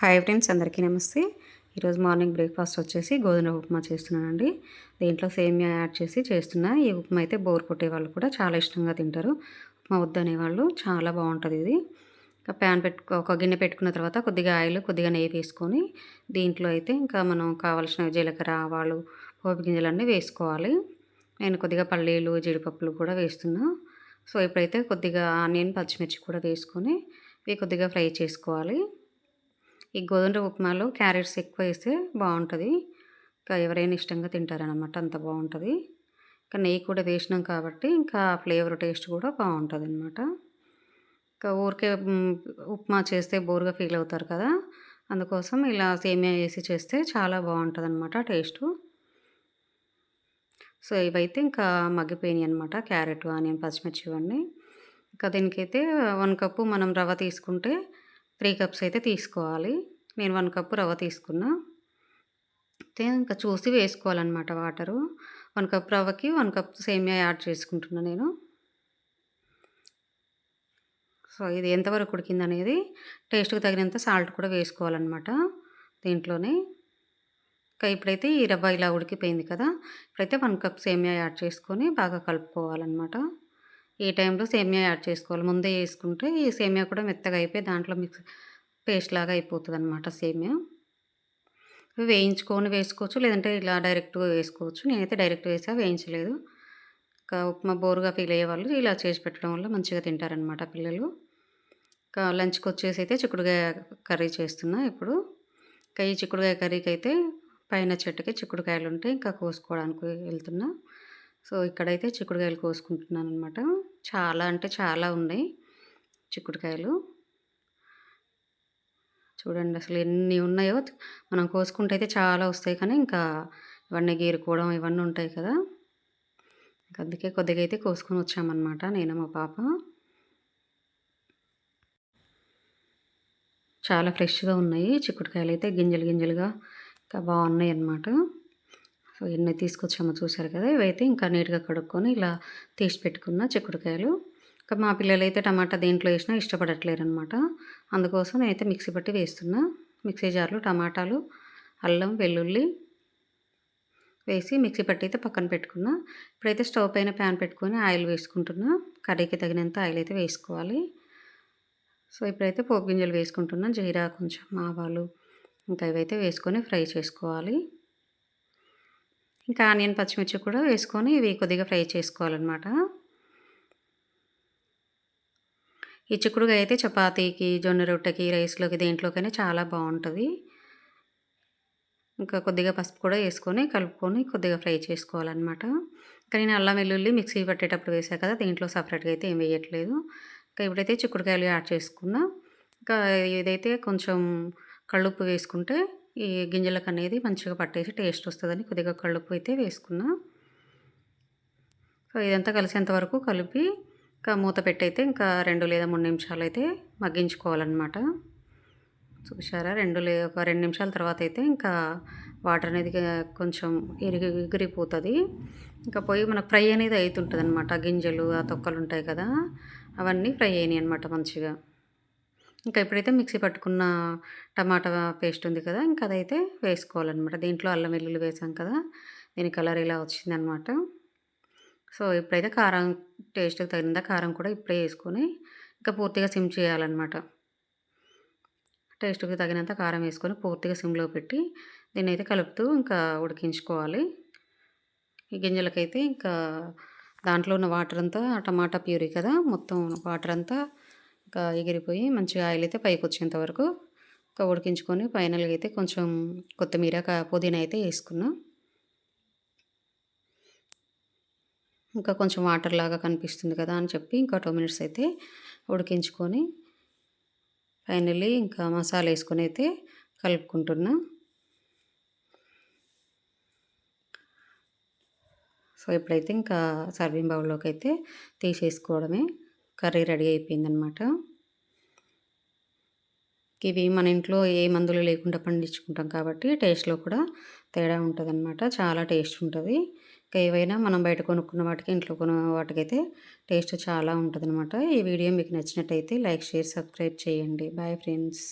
Hi friends అందరికీ నమస్తే. ఈరోజు మార్నింగ్ బ్రేక్ఫాస్ట్ వచ్చేసి గోధుమ ఉప్మా చేస్తున్నానండి. దీంట్లో సేమియా యాడ్ చేసి చేస్తున్నా. ఈ ఉప్మా అయితే బోర్ కొట్టే వాళ్ళు కూడా చాలా ఇష్టంగా తింటారు. ఉప్మా వద్దనే వాళ్ళు చాలా బాగుంటుంది ఇది. ఇంకా ప్యాన్ పెట్టుకో ఒక గిన్నె పెట్టుకున్న తర్వాత కొద్దిగా ఆయిల్ కొద్దిగా నెయ్యి వేసుకొని దీంట్లో అయితే ఇంకా మనం కావాల్సిన జీలకర్ర ఆవాలు పోపు గింజలన్నీ వేసుకోవాలి. నేను కొద్దిగా పల్లీలు జీడిపప్పులు కూడా వేస్తున్నా. సో ఇప్పుడైతే కొద్దిగా ఆనియన్ పచ్చిమిర్చి కూడా వేసుకొని ఇవి కొద్దిగా ఫ్రై చేసుకోవాలి. ఈ గోధుమ ఉప్మాలో క్యారెట్స్ ఎక్కువ వేస్తే బాగుంటుంది. ఇంకా ఎవరైనా ఇష్టంగా తింటారనమాట అంత బాగుంటుంది. ఇంకా నెయ్యి కూడా వేసినాం కాబట్టి ఇంకా ఫ్లేవర్ టేస్ట్ కూడా బాగుంటుంది అనమాట ఇంకా ఊరికే ఉప్మా చేస్తే బోర్గా ఫీల్ అవుతారు కదా అందుకోసం ఇలా సేమియా వేసి చేస్తే చాలా బాగుంటుంది అనమాట టేస్టు. సో ఇవైతే ఇంకా మగ్గిపోయినాయి అనమాట క్యారెట్ ఆనియన్ పచ్చిమిర్చి ఇవన్నీ. ఇంకా దీనికైతే వన్ కప్పు మనం రవ్వ తీసుకుంటే త్రీ కప్స్ అయితే తీసుకోవాలి. నేను వన్ కప్పు రవ్వ తీసుకున్నా. అయితే ఇంకా చూసి వేసుకోవాలన్నమాట వాటరు. వన్ కప్ రవ్వకి వన్ కప్ సేమియా యాడ్ చేసుకుంటున్నా నేను. సో ఇది ఎంతవరకు ఉడికింది అనేది టేస్ట్కి తగినంత సాల్ట్ కూడా వేసుకోవాలన్నమాట దీంట్లోనే. ఇంకా ఇప్పుడైతే ఈ రవ్వ ఇలా ఉడికిపోయింది కదా ఇప్పుడైతే వన్ కప్ సేమియా యాడ్ చేసుకొని బాగా కలుపుకోవాలన్నమాట. ఈ టైంలో సేమియా యాడ్ చేసుకోవాలి. ముందే వేసుకుంటే ఈ సేమియా కూడా మెత్తగా అయిపోయి దాంట్లో మిక్స్ పేస్ట్ లాగా అయిపోతుంది అనమాట సేమియా వేయించుకొని వేసుకోవచ్చు లేదంటే ఇలా డైరెక్ట్గా వేసుకోవచ్చు. నేనైతే డైరెక్ట్ వేసా వేయించలేదు. ఇంకా ఉప్మా బోరుగా ఫీల్ అయ్యే వాళ్ళు ఇలా చేసి పెట్టడం వల్ల మంచిగా తింటారనమాట పిల్లలు. ఇంకా లంచ్కి వచ్చేసి అయితే చిక్కుడుకాయ కర్రీ చేస్తున్నా ఇప్పుడు. ఇంకా ఈ చిక్కుడుకాయ కర్రీకి అయితే పైన చెట్టుకి చిక్కుడుకాయలు ఉంటాయి ఇంకా కోసుకోవడానికి వెళ్తున్నా. సో ఇక్కడైతే చిక్కుడుకాయలు కోసుకుంటున్నాను అనమాట చాలా అంటే చాలా ఉన్నాయి చిక్కుడుకాయలు. చూడండి అసలు ఎన్ని ఉన్నాయో. మనం కోసుకుంటే అయితే చాలా వస్తాయి కానీ ఇంకా ఇవన్నీ గీరుకోవడం ఇవన్నీ ఉంటాయి కదా. అందుకే కొద్దిగా అయితే కోసుకొని వచ్చామన్నమాట నేను మా పాప. చాలా ఫ్రెష్గా ఉన్నాయి చిక్కుడుకాయలు అయితే. గింజలు గింజలుగా ఇంకా బాగున్నాయి అన్నమాట సో ఎన్ని తీసుకొచ్చామో చూసారు కదా? ఇవైతే ఇంకా నీట్గా కడుక్కొని ఇలా తీసి పెట్టుకున్న చిక్కుడుకాయలు. ఇంకా మా పిల్లలు అయితే టమాటా దేంట్లో వేసినా ఇష్టపడట్లేరు అనమాట అందుకోసం నేనైతే మిక్సీ పట్టి వేస్తున్నా. మిక్సీ జార్లు టమాటాలు అల్లం వెల్లుల్లి వేసి మిక్సీ పట్టి అయితే పక్కన పెట్టుకున్నా. ఇప్పుడైతే స్టవ్ పైన ప్యాన్ పెట్టుకొని ఆయిల్ వేసుకుంటున్నా. కర్రీకి తగినంత ఆయిల్ అయితే వేసుకోవాలి. సో ఇప్పుడైతే పోపు గింజలు వేసుకుంటున్నా. జీరా కొంచెం ఆవాలు ఇంకా ఇవైతే వేసుకొని ఫ్రై చేసుకోవాలి. ఇంకా ఆనియన్ పచ్చిమిర్చి కూడా వేసుకొని ఇవి కొద్దిగా ఫ్రై చేసుకోవాలన్నమాట. ఈ చిక్కుడుగా అయితే చపాతీకి జొన్న రొట్టెకి రైస్లోకి దేంట్లోకైనా చాలా బాగుంటుంది. ఇంకా కొద్దిగా పసుపు కూడా వేసుకొని కలుపుకొని కొద్దిగా ఫ్రై చేసుకోవాలన్నమాట. ఇంకా నేను అల్లం వెల్లుల్లి మిక్సీ పట్టేటప్పుడు వేసాను కదా దీంట్లో సపరేట్గా అయితే ఏం వేయట్లేదు. ఇంకా ఇప్పుడైతే చిక్కుడుకాయలు యాడ్ చేసుకున్నా. ఇంకా ఇదైతే కొంచెం కళ్ళుప్పు వేసుకుంటే ఈ గింజలకు అనేది మంచిగా పట్టేసి టేస్ట్ వస్తుందని కొద్దిగా కలుపు అయితే వేసుకున్నా. సో ఇదంతా కలిసేంత వరకు కలిపి ఇంకా మూత పెట్టయితే ఇంకా రెండు లేదా మూడు నిమిషాలు అయితే మగ్గించుకోవాలన్నమాట. చూసారా రెండు లే ఒక రెండు నిమిషాల తర్వాత అయితే ఇంకా వాటర్ అనేది కొంచెం ఎరిగి ఎగిరిపోతుంది ఇంకా పోయి మనకు ఫ్రై అనేది అవుతుంటుంది అనమాట గింజలు ఆ తొక్కలు ఉంటాయి కదా అవన్నీ ఫ్రై అయినాయి అనమాట మంచిగా. ఇంకా ఎప్పుడైతే మిక్సీ పట్టుకున్న టమాటా పేస్ట్ ఉంది కదా ఇంకా అదైతే వేసుకోవాలన్నమాట. దీంట్లో అల్లం వెల్లుల్లి వేసాం కదా దీని కలర్ ఇలా వచ్చిందనమాట సో ఇప్పుడైతే కారం టేస్ట్కి తగినంత కారం కూడా ఇప్పుడే వేసుకొని ఇంకా పూర్తిగా సిమ్ చేయాలన్నమాట. టేస్ట్కి తగినంత కారం వేసుకొని పూర్తిగా సిమ్లో పెట్టి దీన్ని అయితే కలుపుతూ ఇంకా ఉడికించుకోవాలి. ఈ గింజలకైతే ఇంకా దాంట్లో ఉన్న వాటర్ అంతా టమాటా ప్యూరీ కదా మొత్తం వాటర్ అంతా ఇంకా ఎగిరిపోయి మంచిగా ఆయిల్ అయితే పైకి వచ్చేంత వరకు ఇంకా ఉడికించుకొని ఫైనల్గా అయితే కొంచెం కొత్తిమీర పుదీనా అయితే వేసుకున్నా. ఇంకా కొంచెం వాటర్ లాగా కనిపిస్తుంది కదా అని చెప్పి ఇంకా టూ మినిట్స్ అయితే ఉడికించుకొని ఫైనల్లీ ఇంకా మసాలా వేసుకొని అయితే కలుపుకుంటున్నా. సో ఇప్పుడైతే ఇంకా సర్వింగ్ బౌల్లోకి అయితే తీసేసుకోవడమే. కర్రీ రెడీ అయిపోయిందనమాట ఇవి మన ఇంట్లో ఏ మందులు లేకుండా పండించుకుంటాం కాబట్టి టేస్ట్లో కూడా తేడా ఉంటుంది అనమాట చాలా టేస్ట్ ఉంటుంది. ఇంకా ఏవైనా మనం బయట కొనుక్కున్న వాటికి ఇంట్లో కొన్న వాటికైతే టేస్ట్ చాలా ఉంటుంది అనమాట ఈ వీడియో మీకు నచ్చినట్టయితే లైక్ షేర్ సబ్స్క్రైబ్ చేయండి. Bye friends.